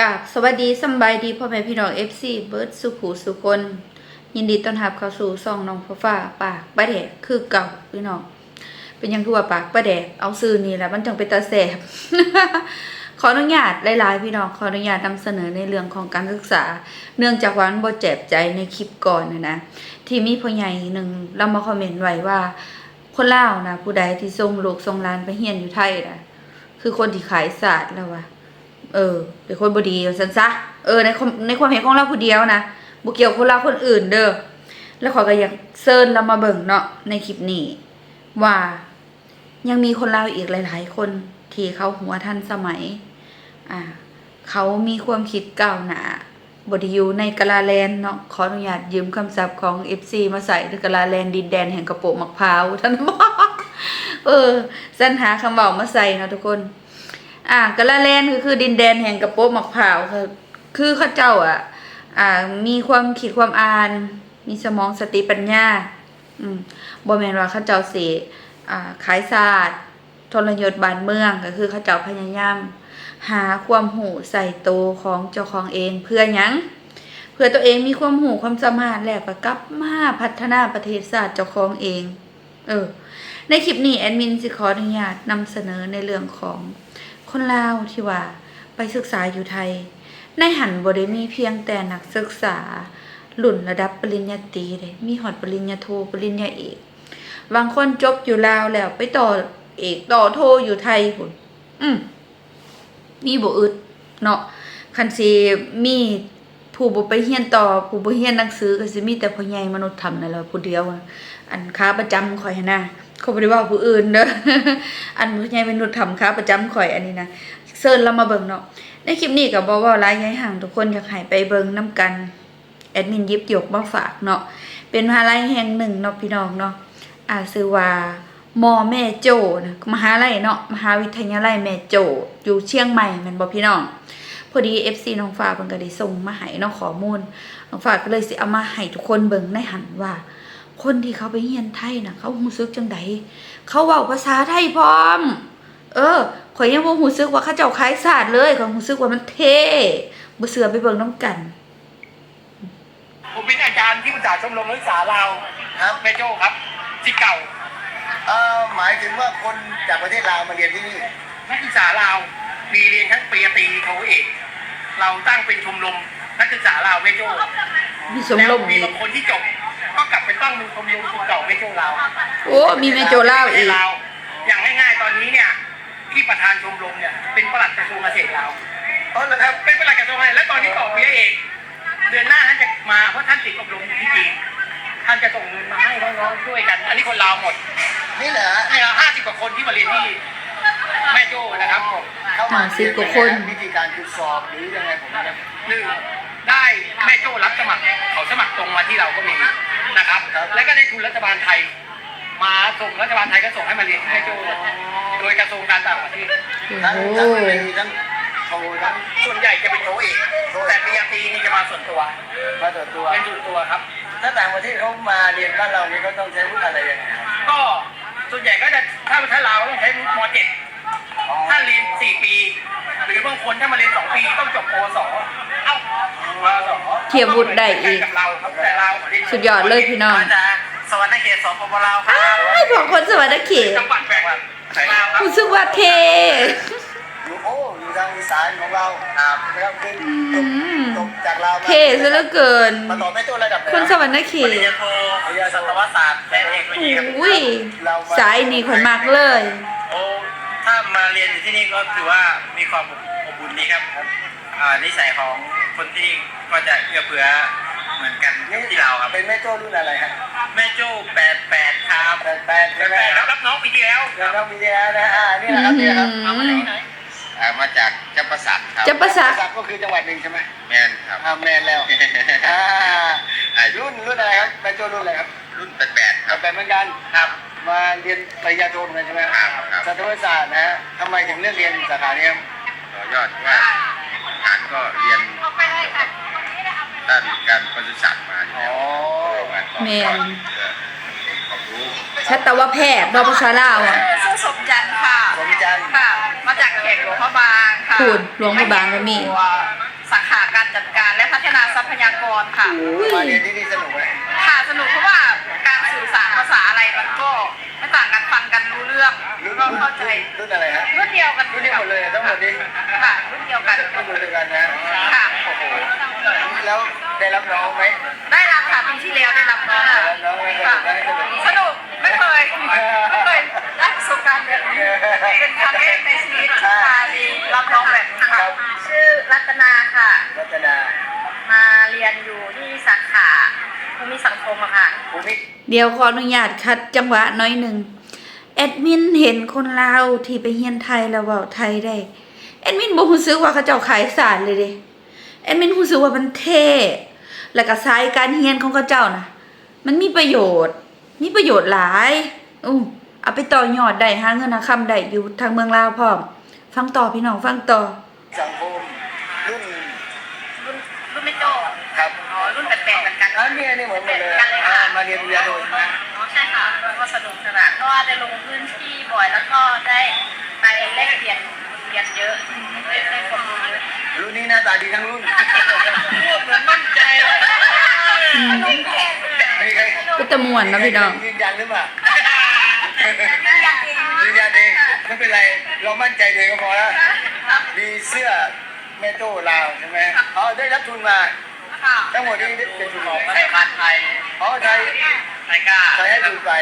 กับสวัสดีสบายดีพ่อแม่พี่น้อง FC เบิร์ดสุขูสุคน ยินดีต้อนรับเข้าสู่ซองน้องฟ้าฟ้าปากป้าแดกคือเก่าพี่น้องเป็นยังทั่วาปากป้าแดกเอาซื้อนี่แหละมันจังเป็นตาแสบ ขออนุญาตหลายๆพี่น้องขออนุญาตนำเสนอในเรื่องของการศึกษา เนื่องจากวันบ่เจ็บใจในคลิปก่อนนะนะที่มีพ่อใหญ่หนึ่งเรามาคอมเมนต์ไว้ว่า คนเล่านะผู้ใดที่ส่งลูกส่งลานไปเฮียนอยู่ไทยนะคือคนที่ขายศาสตร์แล้ววะ เออเป็นคนบดีว่าซั่นซะเออในความในความเห็นของเราผู้เดียวนะบ่เกี่ยวคนเราคนอื่นเด้อแล้วขอก็อยากเซิร์นเรามาเบิ่งเนาะในคลิปนี้ ว่ายังมีคนลาอีกหลาย ๆ คนที่เขาหัวทันสมัย อ่า เขามีความคิดเก้าหนาบดีอยู่ในกะลาแลนเนาะขออนุญาตยืมคำศัพท์ของ FC มาใส่ในกะลาแลนดินแดนแห่งกระโปรงมะพร้าวท่านบอกเออสันหาคำเว้ามาใส่เนาะทุกคน อ่ากะละแลนก็คือดินแดนแห่งกระโปรงมะพร้าวคือคือข้าเจ้าอะ อ่า มีความคิดความอ่าน มีสมองสติปัญญา อืมบ่แม่นว่าข้าเจ้าสิอ่าขายศาสตร์ทรยศบ้านเมืองก็คือข้าเจ้าพยายามหาความหูใส่โตของเจ้าของเองเพื่อหยังเพื่อตัวเองมีความหูความสามารถแล้วก็กลับมาพัฒนาประเทศชาสติเจ้าของเอง เออ ในคลิปนี้แอดมินสิขออนุญาตนำเสนอในเรื่องของ คนลาวที่ว่าไปศึกษาอยู่ไทย ในหันบ่ได้มีเพียงแต่นักศึกษารุ่นระดับปริญญาตรีเลยมีหอดปริญญาโทปริญญาเอกบางคนจบอยู่ลาวแล้วไปต่อเอกต่อโทอยู่ไทยพุ่นอืมมีบ่อึดเนาะคันสิมีผู้บ่ไปเรียนต่อผู้บ่เรียนหนังสือก็สิมีแต่พ่อใหญ่มนุษย์ธรรมนั่นแหละผู้เดียว อันค้าประจำข่อยหั้นนะ เขาบ่ได้ว่าผู้อื่นเด้ออันผู้ใหญ่มนุษย์ธรรมค้าประจำข่อยอันนี้นะเซิร์นเรามาเบิ่งเนาะในคลิปนี้ก็บ่เว้าหลายยายห่างทุกคนอยากให้ไปเบิ่งนํกันแอดมินยิบยกมาฝากเนาะเป็นมหาลัยแห่งหนึ่งเนาะพี่น้องเนาะอ่าชื่อว่ามอแม่โจนะมหาลัยเนาะมหาวิทยาลัยแม่โจอยู่เชียงใหม่ม่นบ่พี่น้องพอดี FC น้องฟ้าเพิ่นก็ได้ส่งมาให้เนาะข้อมูลน้องฟ้าก็เลยสิเอามาให้ทุกคนเบิ่งในหันว่า คนที่เขาไปเรียนไทยน่ะเขารู้สึกจังไดเขาเว้าภาษาไทยพร้อม เออข่อยยังบ่รู้สึกว่าเขาเจ้าคล้ายศาสตร์เลยข่อยรู้สึกว่ามันเท่บ่เสือไปเบิ่งนํกัน ผมเป็นอาจารย์ที่ปรึกษาชมรมนักศึกษาเราวครับแม่โจ้ครับสิษย์เก่าเอ่อหมายถึงว่าคนจากประเทศลาวมาเรียนที่นี่นักศึกษาเราวมีเรียนทั้งปริญญาตรีโทเอกเราตั้งเป็นชมรมนักศึกษาเราวแม่โจ้มีชมรม แล้วมีอีกบางคนที่จบ ก็กลับไปตั้งเป็นชมรมสิษย์เก่าแม่โจ้เราวโอ้มีแม่โจเล่าวอีกเราวอย่างง่ายๆตอนนี้เนี่ยที่ประธานชมรมเนี่ยเป็นปลัดกระทรวงเกษตรเราวอ๋อเหรอครับเป็นปลัดกระทรวงเกษตรและตอนนี้ต่อปริญญาเอกเดือนหน้าท่านจะมาเพราะท่านติดอบรมอยู่ที่จีนท่านจะส่งเงินมาให้น้องๆช่วยกัน อันนี้คนลาวหมดนี่เหรอให้เราห้าสิบกว่าคนที่มาเรียนที่แม่โจ้นะครับผมเข้ามาอ่าสิบกว่าคน วิธีการคือสอบหรือยังไงผมจะหนึ่งได้แม่โจ้รับสมัครเขาสมัครตรงมาที่เราก็มี ทุนรัฐบาลไทย มาส่งรัฐบาลไทยก็ส่งให้มาเรียนที่แม่โจ้โดยกระทรวงการต่างประเทศทั้งโอ้ทั้งโหปริญญาทั้งโททั้งส่วนใหญ่จะเป็นโทเอกแต่ปริญญาตรีนี่จะมาส่วนตัวมาต่อตัวเป็นส่วนตัวครับ ถ้าต่างประเทศเขามาเรียนบ้านเรานี่เขาต้องใช้วุฒิอะไรยังไงครับก็ส่วนใหญ่ก็จะถ้าถ้าเราต้องใช้มเจ็ดอ๋อถ้าเรียนสี่ปี หรือบางคนถ้ามาเรียนสองปีต้องจบปวสเอ้าปวสเทียบวุฒิได้อีก กับเราครับแต่เราสุดยอดเลยพี่น้อง มาจาก สวรรค์เขตสปปลาวครัอ้าบยของคนสวัสดิเขตจังหวัดแบกสายลาวครับรู้สึกว่าเท่อยู่โอ้อยู่ทางอีสานของเราครับนะครับคือจบอืมจบจากลาวมาเท่ซะเหลือเกิน มาต่อแม่โจ้ระดับไหคนสวรรค์เขปริญตญาโทสัตวศาสตร์และเทคโนโลยีครับอุ้ยสายนี่ข่อยมากเลย โอ้ถ้ามาเรียนอยู่ที่นี่ก็ถือว่ามีความอบอุ่นดีครับอ่านิสัยของคนที่ก็จะเอื้อเฟื้อเหมือนกันที่เราครับเป็นแม่โจ้รุ่นอะไรครับแม่โจ้ แปดแปดแปใช่ไหมดครับรับน้องปีที่แล้วเดี๋ยวเรามีแล้วนะอ่านี่แหละครับนี่แหละครับอืมเอามาจากไหนอ่ามาจากจับประสักครับจะประสาสัก ก็คือจังหวัดหนึ่งใช่ไหมแมนครับอ่าแมนแล้วอ่าอ่ารุ่นรุ่นอะไรครับแม่โจ้รุ่นอะไรครับรุ่นแปดแปดคแปรับดแปดเหมือนกัน ครับ มาเรียนปริญญาโทเหมือนกันใช่ไหมครับครับ สัตวศาสตร์นะฮะทำไมถึงเลือกเรียนสาขานี้ครับต่อยอดว่าฐานก็เรียนเกี่ยวกับด้านการปศุสัตว์มาอยู่แล้วก็เลยมาต่อยอดเพื่อความรู้ ชัตวแพทย์นอภาษาลาวอะชื่อสมจันทร์ค่ะสมจันทร์ค่ะ มาจากเขตหลวงพระบางค่ะพูดหลวงพระบางก็มีตัวสาขาการจัดการและพัฒนาทรัพยากรค่ะมาเรียนที่นี่สนุกไหมค่ะสนุกเพราะว่าการสื่อสารภาษาอะไรมันก็ไม่ต่างกันฟังกันรู้เรื่องรุ่นก็เข้าใจรุ่นอะไรฮะรุ่นเดียวกันรุ่นเดียวหมดเลยทั้งหมดนี้ค่ะรุ่นเดียวกันรุ่นเดียวกันนะค่ะโอ้โหแล้วได้รับน้องไหมได้รับค่ะปีที่แล้วได้รับน้องได้ค่ะ รัตนาค่ะ รัตนามาเรียนอยู่ที่สาขาภูมิสังคมอะค่ะภูมิเดี๋ยวขออนุญาตคัดจังหวะน้อยหนึ่งแอดมินเห็นคนลาวที่ไปเฮียนไทยแล้วเว้าไทยได้แอดมินบ่รู้สึกว่าเขาเจ้าขายสารเลยเด้แอดมินรู้สึกว่ามันเท่แล้วก็สายการเฮียนของเขาเจ้านะมันมีประโยชน์ มีประโยชน์หลายอู้เอาไปต่อยอดได้หาเงินหาคำได้อยู่ทางเมืองลาวพร้อมฟังต่อพี่น้องฟังต่อสังคมรุ่น รุ่นรุ่นไม่โต ค รับอ๋อรุ่นแปลกๆเหมือนกันอันนี้นี่เหมือนหมดเลยกันเลยอ่าค่ะมาเรียนปริญญาโทใช่ไหมอ๋อใช่ค่ะก็สนุกสนานเพราะว่าได้ลงพื้นที่บ่อยแล้วก็ได้ไปแลกเปลี่ยนเรียนเยอะได้ได้ความรู้เยอะรุ่นนี้หน้าตาดีทั้งรุ่นพูดเหมือนมั่นใจเลยมีใครก็จะม่วนเนาะพี่น้องยืนยันหรือเปล่ายืนยันเองไม่เป็นไรเรามั่นใจตัวเองก็พอแล้วมีเสื้อแม่โจ้ลาวใช่ไหมอ๋อได้รับทุนมาค่ะ ทั้งหมดนี้เป็นทุนของรัฐบาลไทยอ๋อไทยไทยกล้าไทยให้ทุนไป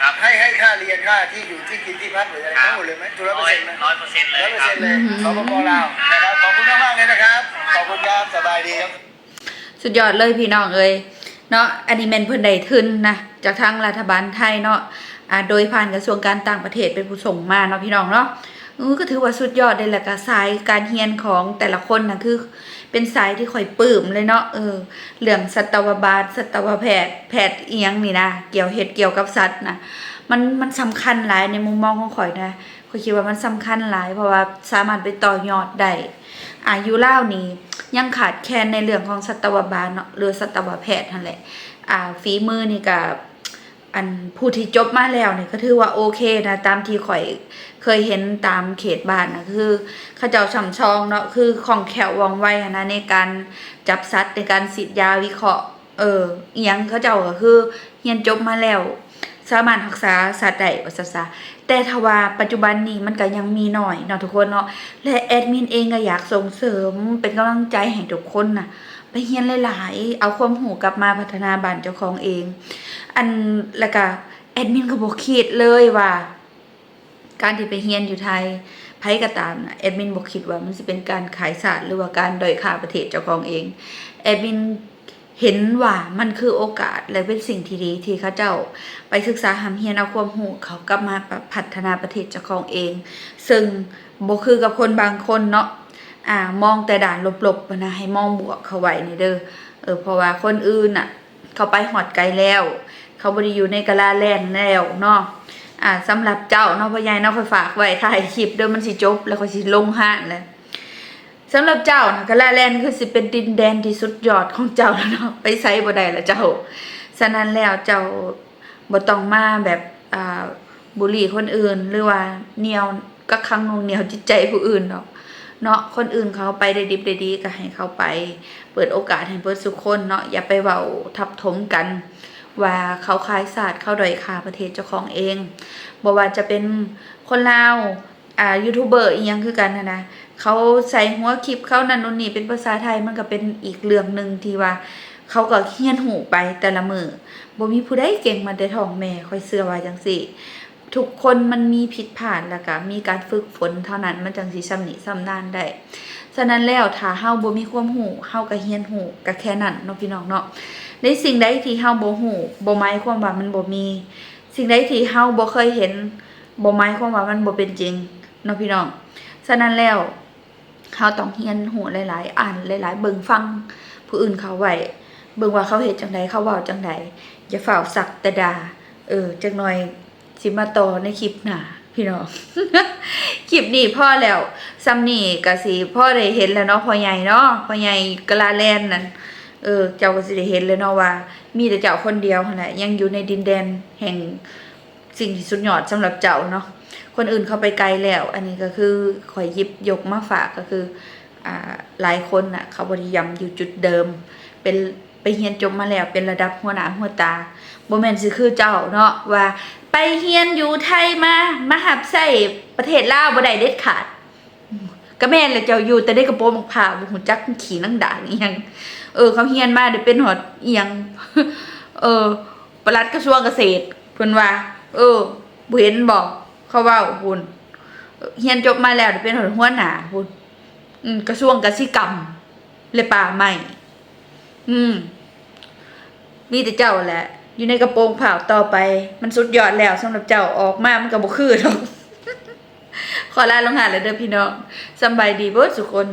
ครับให้ให้ค่าเรียนค่าที่อยู่ที่กินที่พักหรืออะไรทั้งหมดเลยไหมทุนร้อยเปอร้ร์อยเซ็นต์ไหมร้อยเปอร์เซ็นต์เลยร้อยเปอร์ครัเซ็บนต์เลยสปปลาวนะครับขอบคุณมากๆเลยนะครับขอบคุณครับสบายดีครับสุดยอดเลยพี่น้องเอ้ยเนาะอันนี้แม่นเพิ่นได้ทุนนะจากทางรัฐบาลไทยเนาะอ่าโดยผ่านกระทรวงการต่างประเทศเป็นผู้ส่งมาเนาะพี่น้องเนาะเออก็ถือว่าสุดยอดเลยแหละก็สายการเรียนของแต่ละคนนะคือ เป็นสายที่ข่อยปลื้มเลยเนาะเออเรื่องสัตวบาลสัตวแพทย์แพทย์เอียงนี่นะเกี่ยวเฮ็ดเกี่ยวกับสัตว์นะมันมันสำคัญหลายในมุมมองของข่อยนะข่อยคิดว่ามันสำคัญหลาย เพราะว่าสามารถไปต่อยอดได้อายุเล่านี้ยังขาดแคลนในเรื่องของสัตวบาลเนาะหรือสัตวแพทย์นั่นแหละอ่าฝีมือนี่กับ อันผู้ที่จบมาแล้วเนี่ยก็ถือว่าโอเคนะตามที่ข่อยเคยเห็นตามเขตบ้านนะคือเขาเจ้าช่ำชองเนาะคือของแขวว่องไวนะในการจับสัตว์ในการฉีดยาวิเคราะห์ เอออหยังเขาเจ้าก็คือเรียนจบมาแล้ว สามารถรักษาสัตว์ได้ว่าซะแต่ทว่าปัจจุบันนี้มันก็ยังมีหน่อยเนาะทุกคนเนาะและแอดมินเองก็อยากส่งเสริมเป็นกำลังใจให้ทุกคนน่ะไปเฮียนหลายๆ เอาความหูกลับมาพัฒนาบ้านเจ้าของเอง อันแล้วก็แอดมินก็บอกคิดเลยว่า การที่ไปเฮียนอยู่ไทยไผก็ตามนะแอดมินบอกคิดว่ามันจะเป็นการขายศาสตร์หรือว่าการด้อยค่าประเทศเจ้าของเองแอดมินเห็นว่ามันคือโอกาสและเป็นสิ่งที่ดีที่เขาเจ้าไปศึกษาหามเฮียนเอาความหูเขากลับมาพัฒนาประเทศเจ้าของเอง ซึ่งบ่คือกับคนบางคนเนาะอ่ามองแต่ด่านลบๆนะให้มองบวกเขาไว้นี่เด้อเออเพราะว่าคนอื่นน่ะ เขาไปหอดไกลแล้ว เขาบ่ได้อยู่ในกะลาแลนแล้วเนาะอ่าสำหรับเจ้าเนาะพ่อใหญ่เนาะค่อยฝากไว้ถ่ายคลิปเด้อมันสิจบ แล้วก็สิลงห้านแล้วสำหรับเจ้านะกะลาแลนคือสิเป็นดินแดนที่สุดยอดของเจ้าแล้วเนาะไปไสบ่ได้ละเจ้าฉะนั้นแล้วเจ้าบ่ต้องมาแบบอ่าบุหรี่คนอื่นหรือว่าเหนียวกักขังนวงเหนียวจิตใจผู้อื่นเนาะเนาะคนอื่นเขาไปได้ดิบได้ดีก็ให้เขาไป เปิดโอกาสให้เปิดสุกคนเนาะอย่าไปเว้าทับถมกัน ว่าเขาขายศาสตร์เข้าดอยคาประเทศเจ้าของเองบ่ว่าจะเป็นคนลาวอ่ายูทูบเบอร์อีหยังคือกันนะนะเขาใส่หัวคลิปเขานั่นนู่นนี่เป็นภาษาไทยมันก็เป็นอีกเรื่องหนึ่งที่ว่า เขาก็เฮียนหูไปแต่ละมือบ่มีผู้ใดเก่งมาแต่ท้องแม่คอยเชื่อว่าจังซี่ทุกคนมันมีผิดพลาดแล้วก็มีการฝึกฝนเท่านั้นมันจังสิสำนิสำนานได้ ฉะนั้นแล้วถ้าเฮาบ่มีความรู้เฮาก็เรียนรู้ก็แค่นั้นเนาะพี่น้องเนาะ ในสิ่งใดที่เฮาบ่รู้บ่หมายความว่ามันบ่มี สิ่งใดที่เฮาบ่เคยเห็นบ่หมายความว่ามันบ่เป็นจริงเนาะพี่น้องฉะนั้นแล้วเฮาต้องเรียนรู้หลายๆ อ่านหลาย ๆ เบิ่งฟังผู้อื่นเขาไว้เบิ่งว่าเขาเฮ็ดจังไดเขาเว้าจังไดอย่าฝ่าวสักแต่ดาเออจักหน่อยสิมาต่อในคลิปหน้าพี่น้องคลิปนี้พ่อแล้วซัมนี่ก็สิพ่อได้เห็นแล้วเนาะพ่อใหญ่เนาะพ่อใหญ่กะลาแลนนั่น เออ เจ้าก็สิได้เห็นเลยเนาะว่า มีแต่เจ้าคนเดียวหั่นแหละยังอยู่ในดินแดนแห่งสิ่งที่สุดยอดสำหรับเจ้าเนาะคนอื่นเขาไปไกลแล้ว อันนี้ก็คือข่อยยิบยกมาฝากก็คืออ่าหลายคนน่ะ เขาบริยำอยู่จุดเดิม เป็นไปเฮียนจบมาแล้วเป็นระดับหัวหน้าหัวตาบ่แม่นสิคือเจ้าเนาะว่า ไปเฮียนอยู่ไทยมามาหับใส่ประเทศลาวบ่ได้เด็ดขาดก็แม่นและเจ้าอยู่แต่ได้กระโปรงผ้าบ่ฮู้จักขี่นังด่างอีหยัง เออเขาเฮียนมาได้เป็นหอดอียง เออประลัดกระทรวงเกษตรเพิ่นว่า เออบ่เห็นบอกเขาว้าพุ่นเฮียนจบมาแล้วได้เป็นหอดหัวหน้าพุ่นอืมกระทรวงกสิกรรมเลยป่าใหม่อืม มีแต่เจ้าแหละ อยู่ในกระโปรงผ่าต่อไป มันสุดยอดแล้วสำหรับเจ้าออกมามันก็บ่คือหรอกขอลาลงหาเลยเด้อพี่น้องสบายดีเบิดสุคน